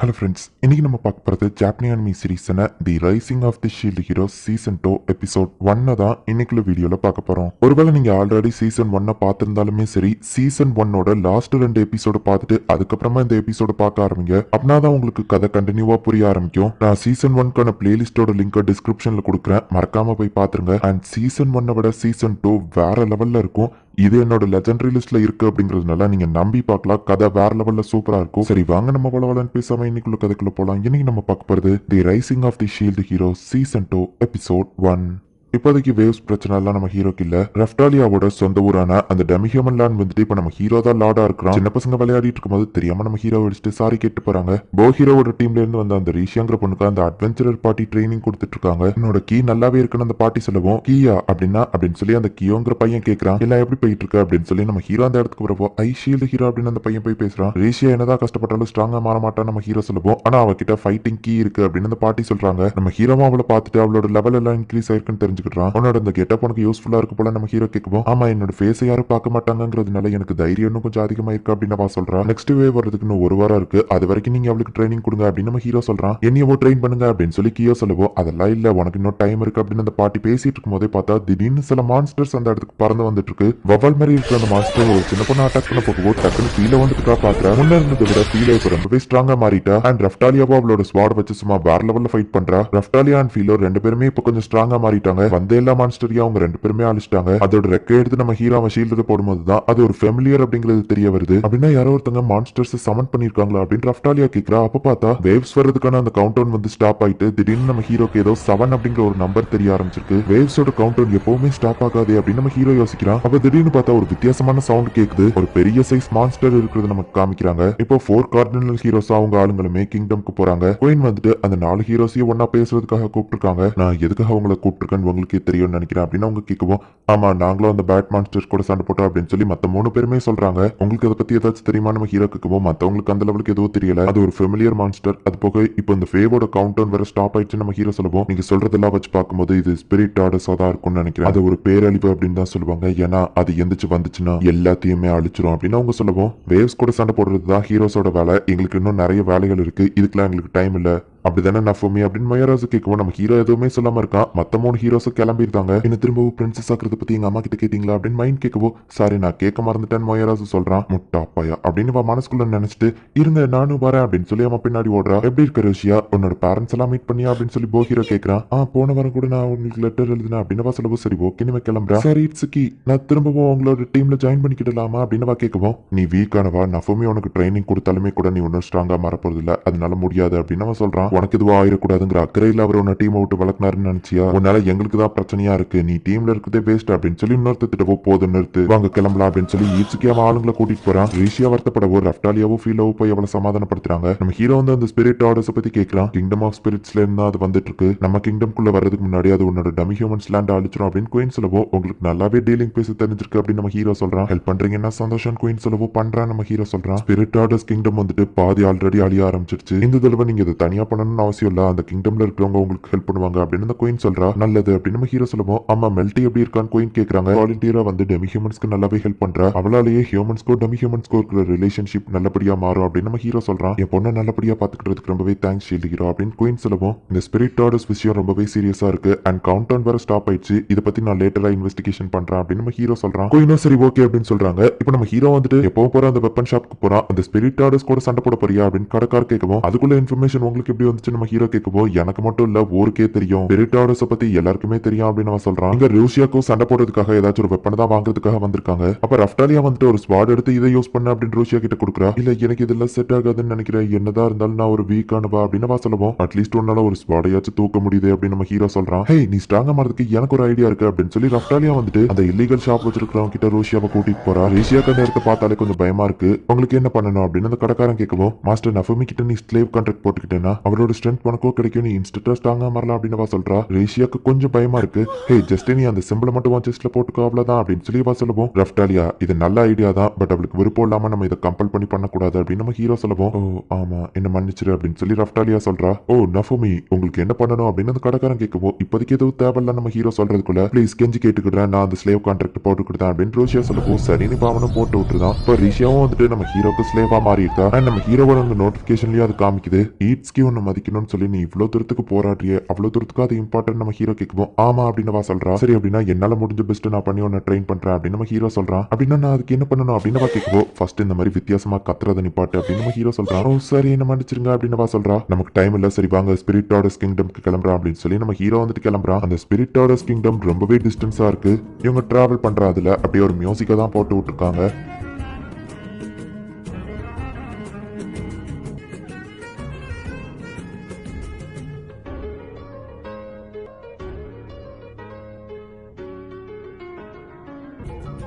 Hello friends இன்னைக்கு நம்ம பார்க்க போகிறது ஜாப்பனி anime சீரீஸான the rising of the shield hero season two episode ஒன்னை தான் இன்னைக்குள்ள வீடியோவில் பார்க்க போகிறோம் ஒருவேளை நீங்கள் ஆல்ரெடி சீசன் ஒன்னை பார்த்துருந்தாலுமே சரி சீசன் ஒன்னோட லாஸ்ட் ரெண்டு எபிசோடு பார்த்துட்டு அதுக்கப்புறமா இந்த எபிசோடு பார்க்க ஆரம்பிங்க. அப்படின்னா தான் உங்களுக்கு கதை கண்டினியூவாக புரிய ஆரம்பிக்கும். நான் சீசன் ஒன்க்கான பிளேலிஸ்டோட லிங்கை டிஸ்கிரிப்ஷனில் கொடுக்குறேன். மறக்காமல் போய் பார்த்துருங்க. அண்ட் சீசன் ஒன்னை விட சீசன் டூ வேற லெவலில் இருக்கும். இது என்னோட லெஜண்டரி லிஸ்ட்ல இருக்கு அப்படிங்கறதுனால நீங்க நம்பி பார்க்கலாம். கதை வேற லெவல்ல சூப்பரா இருக்கும். சரி வாங்க நம்ம பலவலன்னு பேசாம இன்னைக்குள்ள கதைக்குள்ள போலாம். இன்னைக்கு நம்ம பார்க்க போறது? The rising of the shield hero season two episode one இப்போதைக்கு வேவ்ஸ் பிரச்சனை எல்லாம் நம்ம ஹீரோக்கு இல்ல. ரெஃப்டாலியாவோட சொந்த ஊரான அந்த டெமிஹியூமன் லேண்ட் வந்துட்டு இப்ப நம்ம ஹீரோ தான் லார்டா இருக்கிறோம் சின்ன பசங்க விளையாடிட்டு இருக்கும்போது தெரியாம நம்ம ஹீரோ அடிச்சுட்டு சாரி கேட்டு போறாங்க. போ ஹீரோவோட டீம்ல இருந்து வந்த அந்த ரீஷியாங்கிற பொண்ணுக்கு அந்த அட்வென்ச்சரர் பார்ட்டி ட்ரைனிங் கொடுத்துட்டு இருக்காங்க. என்னோட கீ நல்லாவே இருக்குன்னு அந்த பாட்டி சொல்லவும். கீயா அப்படின்னா அப்படின்னு சொல்லி அந்த கியோங்கிற பையன் கேக்குறான். எல்லாம் எப்படி போயிட்டு இருக்கு அப்படின்னு சொல்லி நம்ம ஹீரோ அந்த இடத்துக்கு வரப்போ ஐ ஷீல்டு ஹீரோ அப்படின்னு அந்த பையன் போய் பேசுறான். ரீஷியா என்னதான் கஷ்டப்பட்டாலும் ஸ்ட்ராங்கா மாற மாட்டான் நம்ம ஹீரோ சொல்லுவோம். ஆனா அவகிட்ட ஃபைட்டிங் கீ இருக்கு அப்படின்னு அந்த பாட்டி சொல்றாங்க. நம்ம ஹீரோவும் அவளை பார்த்துட்டு அவளோட லெவல் எல்லாம் இன்க்ரீஸ் ஆயிருக்குன்னு தெரிஞ்சுக்கிட்டான் உன்னோட அந்த கெட்டப் உனக்கு யூஸ்ஃபுல்லா இருக்கு போல நம்ம ஹீரோ கேட்கும் ஆமா என்னோட ஃபேஸை யாரும் பார்க்க மாட்டாங்கிறதுனால எனக்கு தைரியம் இன்னும் கொஞ்சம் அதிகமா இருக்கு அப்படின்னு அவ சொல்றான் நெக்ஸ்ட் வே வரதுக்கு இன்னும் ஒரு வாரம் இருக்கு. அது வரைக்கும் நீங்க அவளுக்கு ட்ரைனிங் கொடுங்க அப்படின்னு நம்ம ஹீரோ சொல்றான். என்னையவோ ட்ரெயின் பண்ணுங்க அப்படின்னு சொல்லி கியோ சொல்லவோ அதெல்லாம் இல்ல. உனக்கு இன்னும் டைம் இருக்கு அப்படின்னு அந்த பாட்டி பேசிட்டு இருக்கும் போதே பார்த்தா திடீர்னு சில மான்ஸ்டர்ஸ் அந்த இடத்துக்கு பறந்து வந்துட்டு இருக்கு வவால் மாதிரி இருக்கிற அந்த மாஸ்டர் ஒரு சின்ன பொண்ணு அட்டாக் பண்ண போகவோ டக்குன்னு கீழே வந்துட்டு பாக்குறா முன்ன இருந்ததை விட ஃபீலே இப்போ ரொம்பவே ஸ்ட்ராங்கா மாறிட்டா. அண்ட் ரஃப்டாலியாவோ அவளோட ஸ்வாட் வச்சு சும்மா வேற லெவல்ல ஃபைட் பண்றா. ரஃப்டாலியா அண்ட் ஃபீலோ ரெண்டு பேருமே இப்ப கொஞ்சம் ஸ்ட்ராங்கா மாறிட்டாங்க. வந்த எல்லா மான்ஸ்டரையும் அவங்க ரெண்டு பேருமே அழிச்சிட்டாங்க? அதோட ரெக்கை எடுத்து நம்ம ஹீரோ அவன் ஷீல்டு போடும்போது தான் அது ஒரு ஃபெமிலியர் அப்படிங்கிறது தெரிய வருது. அப்படின்னா யாரோ ஒருத்தங்க மான்ஸ்டர்ஸ் சமன் பண்ணிருக்காங்களா அப்படின்னு ரஃப்டாலியா கேக்குறா. அப்ப பார்த்தா வேவ்ஸ் வர்றதுக்கான அந்த கவுண்ட் டவுன் வந்து ஸ்டாப் ஆயிட்டு திடீர்னு நம்ம ஹீரோக்கு ஏதோ செவன் அப்படிங்கிற ஒரு நம்பர் தெரிய ஆரம்பிச்சிருக்கு. வேவ்ஸோட கவுண்ட் டவுன் எப்பவுமே ஸ்டாப் ஆகாது அப்படின்னு நம்ம ஹீரோ யோசிக்கிறான். அப்ப திடீர்னு பார்த்தா ஒரு வித்தியாசமான சவுண்ட் கேக்குது. ஒரு பெரிய சைஸ் மான்ஸ்டர் இருக்கிறது நமக்கு காமிக்கிறாங்க. இப்போ ஃபோர் கார்டினல் ஹீரோஸ் அவங்க ஆளுங்களுமே கிங்டம்க்கு போறாங்க. குயின் வந்துட்டு அந்த நாலு ஹீரோஸையும் ஒன்னா பேசுறதுக்காக கூப்பிட்டுருக்காங்க. நான் எதுக்காக அவங்கள கூப்பிட்டுருக்கேன்னு உங்களுக்கே தெரியும்னு நினைக்கிறேன் அப்படின்னு அவங்க கேட்கவும் ஆமா நாங்களும் அந்த பேட் மான்ஸ்டர்ஸ் கூட சண்டை போட்டோம் அப்படின்னு சொல்லி மத்த மூணு பேருமே சொல்றாங்க. உங்களுக்கு அதை பத்தி ஏதாச்சும் தெரியுமா? நம்ம ஹீரோ கேட்கவும் மத்தவங்களுக்கு அந்த லெவலுக்கு எதுவும் தெரியல. அது ஒரு ஃபெமிலியர் மான்ஸ்டர் அது போக இப்போ இந்த ஃபேவோட கவுண்ட் வேற ஸ்டாப் ஆயிடுச்சு நம்ம ஹீரோ சொல்லுவோம். நீங்க சொல்றதெல்லாம் வச்சு பார்க்கும்போது இது ஸ்பிரிட் ஆர்டர்ஸா தான் இருக்கும்னு நினைக்கிறேன். அது ஒரு பேரழிவு அப்படின்னு தான் சொல்லுவாங்க. ஏன்னா அது எந்திரிச்சு வந்துச்சுன்னா எல்லாத்தையுமே அழிச்சிரும் அப்படின்னு அவங்க சொல்லுவோம். வேவ்ஸ் கூட சண்டை போடுறது தான் ஹீரோஸோட வேலை. எங்களுக்கு இன்னும் நிறைய வேலைகள் இருக்கு. இதுக்கெல்லாம் எங்களுக்கு டைம் இல்லை. அப்படிதானே நஃபுமி அப்படின்னு மயராசு கேட்கவும் நம்ம ஹீரோ எதுவுமே சொல்லாம இருக்கான் மத்த மூணு ஹீரோஸும் கிளம்பிருந்தாங்க என்ன திரும்பவும் பிரின்சஸ் ஆக்குறத பத்தி எங்க அம்மா கிட்ட கேட்டீங்களா அப்படின்னு மைண்ட் கேட்கவும் சாரி நான் கேட்க மறந்துட்டேன் மயராசு சொல்றான். முட்டா பையா அப்படின்னு அவன் மனசுக்குள்ள நினைச்சிட்டு இருங்க நானும் வரேன் அப்படின்னு சொல்லி அவன் பின்னாடி ஓடுறா. எப்படி இருக்க ருஷியா? உன்னோட பேரண்ட்ஸ் எல்லாம் மீட் பண்ணியா அப்படின்னு சொல்லி போ ஹீரோ கேட்கறான் ஆ போன வாரம் கூட நான் உங்களுக்கு லெட்டர் எழுதினேன் அப்படின்னு சொல்லவும் சரி ஓகே நீ கிளம்புறா. சரி இட்ஸுக்கி நான் திரும்பவும் உங்களோட டீம்ல ஜாயின் பண்ணிக்கிடலாமா அப்படின்னு கேட்கவும் நீ வீக்கானவா நஃபுமி உனக்கு ட்ரைனிங் கொடுத்தாலுமே கூட நீ ஒன்றும் ஸ்ட்ராங்கா மாறப்போறது போறது இல்ல அதனால முடியாது அப்படின்னு அவன் சொல்றான். உனக்கு இதுவா ஆயிடக்கூடாதுங்கிற அக்கறையில் அவர் உன்னை டீமை விட்டு வளர்க்கினாருன்னு நினைச்சியா? உன்னால எங்களுக்கு தான் பிரச்சனையா இருக்கு. நீ டீம்ல இருக்கிறதே வேஸ்ட் அப்படின்னு சொல்லி இன்னொருத்திட்டவோ போதும் நிறுத்து. வாங்க கிளம்பலாம் அப்படின்னு சொல்லி ஈச்சுக்கி அவன் ஆளுங்களை கூட்டிட்டு போறான். ரிஷியா வருத்தப்படவோ ரஃப்டாலியாவோ ஃபீலாவோ போய் அவளை சமாதானப்படுத்துறாங்க. நம்ம ஹீரோ வந்து அந்த ஸ்பிரிட் ஆர்டர்ஸ் பத்தி கேட்கலாம். கிங்டம் ஆஃப் ஸ்பிரிட்ஸ்ல இருந்தா அது வந்துட்டு இருக்கு நம்ம கிங்டம்குள்ள வர்றதுக்கு முன்னாடி அது உன்னோட டமி ஹியூமன்ஸ் லேண்ட் அழிச்சிரும் அப்படின்னு குயின் சொல்லவோ. உங்களுக்கு நல்லாவே டீலிங் பேச தெரிஞ்சிருக்கு அப்படின்னு நம்ம ஹீரோ சொல்றான். ஹெல்ப் பண்றீங்கன்னா சந்தோஷம் குயின் சொல்லவோ. பண்றான் நம்ம ஹீரோ சொல்றான். ஸ்பிரிட் ஆர்டர்ஸ் கிங்டம் வந்துட்டு பாதி ஆல்ரெடி அழிய ஆரம்பிச்சிருச்சு. இந்த தடவை நீங்க இதை தனியா பண்ணணும்னு அவசியம் இல்ல. அந்த கிங்டம்ல இருக்கிறவங்க உங்களுக்கு ஹெல்ப் பண்ணுவாங்க அப்படின்னு அந்த குயின் சொல்றா. நல்லது அப்படின்னு நம்ம ஹீரோ சொல்லுவோம். ஆமா மெல்டி எப்படி இருக்கான்னு குயின் கேக்குறாங்க. வாலண்டியரா வந்து டெமி ஹியூமன்ஸ்க்கு நல்லாவே ஹெல்ப் பண்றா. அவளாலேயே ஹியூமன்ஸ்க்கோ டெமி ஹியூமன்ஸ்க்கோ இருக்கிற ரிலேஷன்ஷிப் நல்லபடியா மாறும் அப்படின்னு நம்ம ஹீரோ சொல்றான். என் பொண்ணை நல்லபடியா பாத்துக்கிறதுக்கு ரொம்பவே தேங்க்ஸ் ஷீல்டு ஹீரோ அப்படின்னு குயின் சொல்லுவோம். இந்த ஸ்பிரிட் டாடர்ஸ் விஷயம் ரொம்பவே சீரியஸா இருக்கு. அண்ட் கவுண்ட் டவுன் வேற ஸ்டாப் ஆயிடுச்சு. இதை பத்தி நான் லேட்டரா இன்வெஸ்டிகேஷன் பண்றேன் அப்படின்னு நம்ம ஹீரோ சொல்றான். குயினோ சரி ஓகே அப்படின்னு சொல்றாங்க. இப்போ நம்ம ஹீரோ வந்துட்டு எப்போ போற அந்த வெப்பன் ஷாப்க்கு போறான். அந்த ஸ்பிரிட் டாடர்ஸ் கூட சண்டை போட போறியா? அப்படின்னு கடைக்கார் கேட்கவும் அதுக்குள்ள இன்ஃபர்மேஷன் உங்களுக்கு எப்படி வந்துச்சு நம்ம ஹீரோ கேட்கவும் எனக்கு மட்டும் இல்ல ஊருக்கே தெரியும். ஸ்பிரிட் பத்தி எல்லாருக்குமே தெரியும் அப்படின்னு அவன் சொல்றான். இங்க ரூசியாக்கும் சண்டை போடுறதுக்காக ஏதாச்சும் ஒரு வெப்பனை தான் வாங்குறதுக்காக வந்திருக்காங்க. அப்ப ரஃப்டாலியா வந்துட்டு ஒரு ஸ்வாட் எடுத்து இதை யூஸ் பண்ண அப்படின்னு ரூசியா கிட்ட கொடுக்குறா. இல்ல எனக்கு இதெல்லாம் செட் ஆகாதுன்னு நினைக்கிறேன். என்னதான் இருந்தாலும் நான் ஒரு வீக் ஆனவா? அப்படின்னு அவன் சொல்லுவோம் அட்லீஸ்ட் உன்னால ஒரு ஸ்வாடையாச்சும் தூக்க முடியுது அப்படின்னு நம்ம ஹீரோ சொல்றான். ஹே நீ ஸ்ட்ராங்கா மாறதுக்கு எனக்கு ஒரு ஐடியா இருக்கு அப்படின்னு சொல்லி ரஃப்டாலியா வந்துட்டு அந்த இல்லீகல் ஷாப் வச்சிருக்கிறவங்க கிட்ட ரூசியாவை கூட்டிட்டு போறா. ரூசியாக்கு கண்ட இடத்த பார்த்தாலே கொஞ்சம் பயமா இருக்கு. உங்களுக்கு என்ன பண்ணணும்? அப்படின்னு அந்த கடைக்காரன் கேட்கவும் மாஸ்டர் நஃபமி கிட்ட நீ ஸ்லேவ் கான்ட்ராக்ட் போட்டுக்கிட்டேன்னா அவர் அவரோட ஸ்ட்ரென்த் உனக்கோ கிடைக்கும். நீ இன்ஸ்டன்டா ஸ்ட்ராங்கா மாறலாம் அப்படின்னு அவ சொல்றா? ரேஷியாக்கு கொஞ்சம் பயமா இருக்கு. ஹே ஜஸ்ட் நீ அந்த சிம்பிள் மட்டும் செஸ்ட்ல போட்டுக்கோ அவ்வளவுதான் அப்படின்னு சொல்லி வா சொல்லுவோம். ரஃப்டாலியா இது நல்ல ஐடியா தான். பட் அவளுக்கு விருப்பம் இல்லாம நம்ம இதை கம்பல் பண்ணி பண்ணக்கூடாது அப்படின்னு நம்ம ஹீரோ சொல்லுவோம். ஓ ஆமா. என்ன மன்னிச்சிரு அப்படின்னு சொல்லி ரஃப்டாலியா சொல்றா. ஓ நஃபுமி உங்களுக்கு என்ன பண்ணணும் அப்படின்னு அந்த கடைக்காரன் கேட்கவும் இப்போதைக்கு எதுவும் தேவையில்ல நம்ம ஹீரோ சொல்றதுக்குள்ள. ப்ளீஸ் கெஞ்சி கேட்டுக்கிட்டேன் நான் அந்த ஸ்லேவ் கான்ட்ராக்ட் போட்டுக்கிட்டேன் அப்படின்னு ரோஷியா சொல்லவும் சரின்னு இப்ப போட்டு விட்டுருதான். இப்போ ரிஷியாவும் வந்துட்டு நம்ம ஹீரோக்கு ஸ்லேவா மாறி அண்ட் நம்ம ஹீரோவோட நோட்டிபிகேஷன்லயும் அது காமிக்குது. ஈட்ஸ்கி ஒன்னு மதிக்கணும்னு சொல்லி நீ இவ்வளவு தூரத்துக்கு போராடுறிய அவ்வளவு தூரத்துக்கு அது இம்பார்ட்டன்ட் நம்ம ஹீரோ கேட்கும் ஆமா அப்படின்னு வா சொல்றா. சரி அப்படின்னா என்னால முடிஞ்ச பெஸ்ட் நான் பண்ணி உன்னை ட்ரெயின் பண்றேன் அப்படின்னு நம்ம ஹீரோ சொல்றான் அப்படின்னா நான் அதுக்கு என்ன பண்ணணும் அப்படின்னு வா கேட்கும் ஃபர்ஸ்ட் இந்த மாதிரி வித்தியாசமா கத்துறத நிப்பாட்டு அப்படின்னு நம்ம ஹீரோ சொல்றான் சரி என்ன மன்னிச்சிருங்க அப்படின்னு வா சொல்றா. நமக்கு டைம் இல்ல. சரி வாங்க ஸ்பிரிட் ஆர்டர்ஸ் கிங்டம்க்கு கிளம்புறான் அப்படின்னு சொல்லி நம்ம ஹீரோ வந்துட்டு கிளம்புறான் அந்த ஸ்பிரிட் ஆர்டர்ஸ் கிங்டம் ரொம்பவே டிஸ்டன்ஸா இருக்கு. இவங்க டிராவல் பண்ற அதுல. அப்படியே ஒரு மியூசிக்கை தான் போட்டு விட்டுருக்காங்க.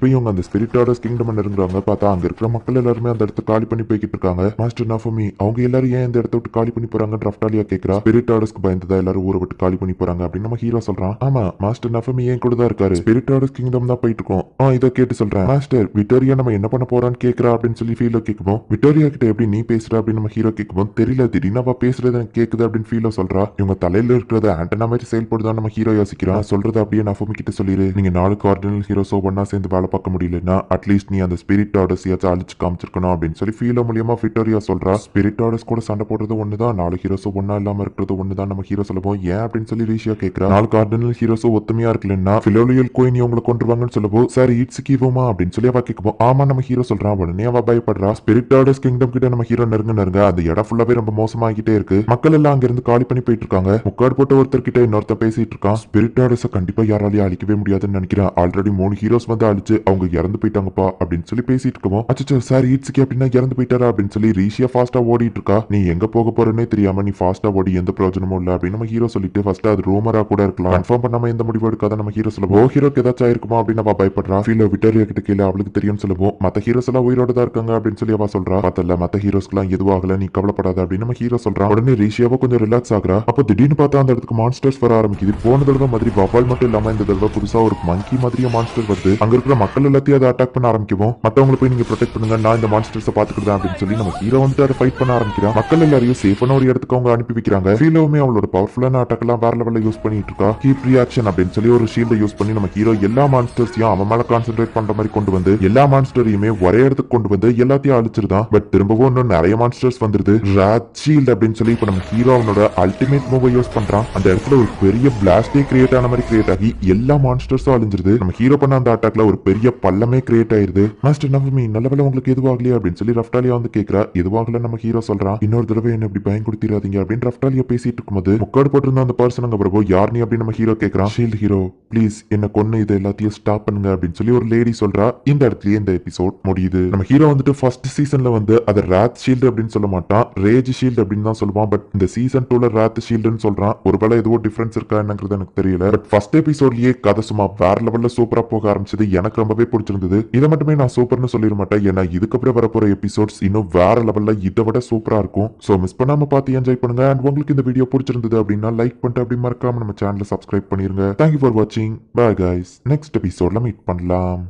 இப்பயும் இவங்க அந்த ஸ்பிரிட் ஆர்டர்ஸ் கிங்டம் இருக்கிறாங்க பார்த்தா அங்க இருக்கிற மக்கள் எல்லாருமே அந்த இடத்த காலி பண்ணி போய்கிட்டு இருக்காங்க. மாஸ்டர் நாஃபமி அவங்க எல்லாரும் ஏன் இந்த இடத்த விட்டு காலி பண்ணி போறாங்க ரஃப்டாலியா கேக்குறா? ஸ்பிரிட் ஆர்டர்ஸ்க்கு பயந்துதா எல்லாரும் ஊரை விட்டு காலி பண்ணி போறாங்க அப்படின்னு நம்ம ஹீரோ சொல்றான். ஆமா மாஸ்டர் நஃபமி ஏன் கூட தான் இருக்காரு? ஸ்பிரிட் ஆர்டர்ஸ் கிங்டம் தான் போயிட்டு இருக்கோம். ஆ இதை கேட்டு சொல்றேன். மாஸ்டர் விட்டோரியா நம்ம என்ன பண்ண போறான்னு கேக்குறா அப்படின்னு சொல்லி ஃபீலோ கேட்கும் விட்டோரியா கிட்ட எப்படி நீ பேசுற அப்படின்னு நம்ம ஹீரோ கேட்கும் தெரியல திடீர்னு அவ பேசுறது எனக்கு கேக்குது அப்படின்னு ஃபீலோ சொல்றா. இவங்க தலையில இருக்கிறத ஆண்டனா மாதிரி செயல்படுதான் நம்ம ஹீரோ யோசிக்கிறான். சொல்றது அப்படியே நஃபமி கிட்ட சொல்லிடு நீங்க நாலு கார்டினல் ஹீரோஸோ ஒன்னா சேர்ந்து வேலை பார்க்க முடியலன்னா அட்லீஸ்ட் நீ அந்த ஸ்பிரிட் ஆர்டர்ஸ் ஏதாச்சும் அழிச்சு காமிச்சிருக்கணும் அப்படின்னு சொல்லி ஃபீலோ மூலியமா ஃபிட்டோரியா சொல்றா. ஸ்பிரிட் ஆர்டர்ஸ் கூட சண்டை போடுறது ஒண்ணுதான். நாலு ஹீரோஸும் ஒன்னா இல்லாம இருக்கிறது ஒண்ணுதான். நம்ம ஹீரோ சொல்லுவோம் ஏன் அப்படின்னு சொல்லி ரீஷியா கேட்கறா நாலு கார்டினல் ஹீரோஸும் ஒத்துமையா இருக்கலன்னா பிலோலியல் கோயின் உங்களை கொண்டுருவாங்கன்னு சொல்லுவோம் சார் ஈட்ஸுக்கிவோமா அப்படின்னு சொல்லி அவ கேட்கும் ஆமா நம்ம ஹீரோ சொல்றான் உடனே அவ பயப்படுறா. ஸ்பிரிட் ஆர்டர்ஸ் கிங்டம் கிட்ட நம்ம ஹீரோ நெருங்க நெருங்க அந்த இடம் ஃபுல்லாவே ரொம்ப மோசமாகிட்டே இருக்கு. மக்கள் எல்லாம் அங்கிருந்து காலி பண்ணி போயிட்டு இருக்காங்க. முக்காடு போட்ட ஒருத்தர் கிட்ட இன்னொருத்தர் பேசிட்டு இருக்கான். ஸ்பிரிட் ஆர்டர்ஸ் கண்டிப்பா யாராலையும் அழிக்கவே முடியாதுன்னு நினைக்கிறேன் ஆல்ரெடி மூணு ஹீரோஸ் வந்து அழிச்சு அவங்க இறந்து போயிட்டாங்கப்பா அப்படின்னு சொல்லி பேசிட்டு இருக்கோம் அச்சோ சார் ஈட்ஸுக்கு அப்படின்னா இறந்து போயிட்டாரா அப்படின்னு சொல்லி ரீஷியா ஃபாஸ்டா ஓடிட்டு இருக்கா. நீ எங்க போக போறேன்னே தெரியாம நீ ஃபாஸ்டா ஓடி எந்த பிரயோஜனமும் இல்ல அப்படின்னு நம்ம ஹீரோ சொல்லிட்டு ஃபர்ஸ்ட் அது ரூமரா கூட இருக்கலாம். கன்ஃபார்ம் பண்ணாம எந்த முடிவு எடுக்காத நம்ம ஹீரோ சொல்லுவோம். ஓ ஹீரோக்கு ஏதாச்சும் ஆயிருக்குமா அப்படின்னு அவ பயப்படுறா. ஃபீல் விட்டோரியா கிட்ட கீழே அவளுக்கு தெரியும் சொல்லுவோம். மத்த ஹீரோஸ் எல்லாம் உயிரோட தான் இருக்காங்க அப்படின்னு சொல்லி அவ சொல்றா. பார்த்தல மத்த ஹீரோஸ்க்குலாம் எதுவும் ஆகல நீ கவலைப்படாத அப்படின்னு நம்ம ஹீரோ சொல்றான் உடனே ரீஷியாவோ கொஞ்சம் ரிலாக்ஸ் ஆகுறா. அப்போ திடீர்னு பார்த்தா அந்த இடத்துக்கு மான்ஸ்டர்ஸ் வர ஆரம்பிக்குது. போன தடவை மாதிரி பவால் மட்டும் இல்லாம இந்த தடவை புதுசா ஒரு மங்கி மாதிரியே மான்ஸ்டர் வருது. அங்க இருக்கிற மக்கள் எல்லாத்தையும் அதை அட்டாக் பண்ண ஆரம்பிக்கும் மத்தவங்களை போய் நீங்க ப்ரொடெக்ட் பண்ணுங்க. நான் இந்த மான்ஸ்டர்ஸை பாத்துக்கிட்டேன் அப்படின்னு சொல்லி நம்ம ஹீரோ வந்துட்டு அதை ஃபைட் பண்ண ஆரம்பிக்கிறான் மக்கள் எல்லாரையும் சேஃபான ஒரு இடத்துக்கு அவங்க அனுப்பி வைக்கிறாங்க. ஹீரோவுமே அவளோட பவர்ஃபுல்லான அட்டாக் எல்லாம் வேற லெவல்ல யூஸ் பண்ணிட்டு இருக்கா? கீப் ரியாக்ஷன் அப்படின்னு சொல்லி ஒரு ஷீல்டை யூஸ் பண்ணி நம்ம ஹீரோ எல்லா மான்ஸ்டர்ஸையும் அவன் மேல கான்சென்ட்ரேட் பண்ற மாதிரி கொண்டு வந்து எல்லா மான்ஸ்டரையுமே ஒரே இடத்துக்கு கொண்டு வந்து எல்லாத்தையும் அழிச்சிருதான். பட் திரும்பவும் இன்னும் நிறைய மான்ஸ்டர்ஸ் வந்துருது. ராத் ஷீல்ட் அப்படின்னு சொல்லி இப்ப நம்ம ஹீரோ அவனோட அல்டிமேட் மூவை யூஸ் பண்றான். அந்த இடத்துல ஒரு பெரிய பிளாஸ்டே கிரியேட் ஆன மாதிரி கிரியேட் ஆகி எல்லா மான்ஸ்டர்ஸும் அழிஞ்சிருது. நம்ம ஹீரோ பண்ண அந்த அட்டாக்ல ஒரு பெரிய பள்ளமே கிரியேட் ஆயிருது. மாஸ்டர் நவமி நல்ல உங்களுக்கு எதுவாகலையா அப்படின்னு சொல்லி ரஃப்டாலியா வந்து கேக்குறா. எதுவாகல நம்ம ஹீரோ சொல்றான். இன்னொரு தடவை என்ன இப்படி பயம் அப்படின்னு ரஃப்டாலியா பேசிட்டு இருக்கும்போது முக்காடு போட்டிருந்த அந்த பர்சன் அங்க யார் நீ அப்படின்னு நம்ம ஹீரோ கேக்குறான். ஷீல்ட் ஹீரோ ப்ளீஸ் என்ன கொன்னு இது எல்லாத்தையும் ஸ்டாப் பண்ணுங்க அப்படின்னு சொல்லி ஒரு லேடி சொல்றா. இந்த இடத்துலயே இந்த எபிசோட் முடியுது. நம்ம ஹீரோ வந்துட்டு ஃபர்ஸ்ட் சீசன்ல வந்து அதை ராத் ஷீல்டு அப்படின்னு சொல்ல மாட்டான். ரேஜ் ஷீல்டு அப்படின்னு தான் சொல்லுவான். பட் இந்த சீசன் டூல ராத் ஷீல்டுன்னு சொல்றான். ஒருவேளை எதுவோ டிஃபரன்ஸ் இருக்கா என்னங்கிறது எனக்கு தெரியல. பட் ஃபர்ஸ்ட் எபிசோட்லயே கதை சும்மா வேற லெவல்ல சூப்பரா போக ஆரம்பிச்சது எனக்கு ரொம்பவே பிடிச்சிருந்தது. இதை மட்டுமே நான் சூப்பர்னு சொல்லிட மாட்டேன். ஏன்னா இதுக்கப்புறம் வரப்போற எபிசோட்ஸ் இன்னும் வேற லெவல்ல இதை விட சூப்பரா இருக்கும். சோ மிஸ் பண்ணாம பார்த்து என்ஜாய் பண்ணுங்க. அண்ட் உங்களுக்கு இந்த வீடியோ பிடிச்சிருந்தது அப்படின்னா லைக் பண்ணிட்டு அப்படி மறக்காம நம்ம சேனலை சப்ஸ்கிரைப் பண்ணிருங்க. தேங்க்யூ ஃபார் வாட்சிங் பாய் கைஸ் நெக்ஸ்ட் எபிசோட்ல மீட் பண்ணலாம்.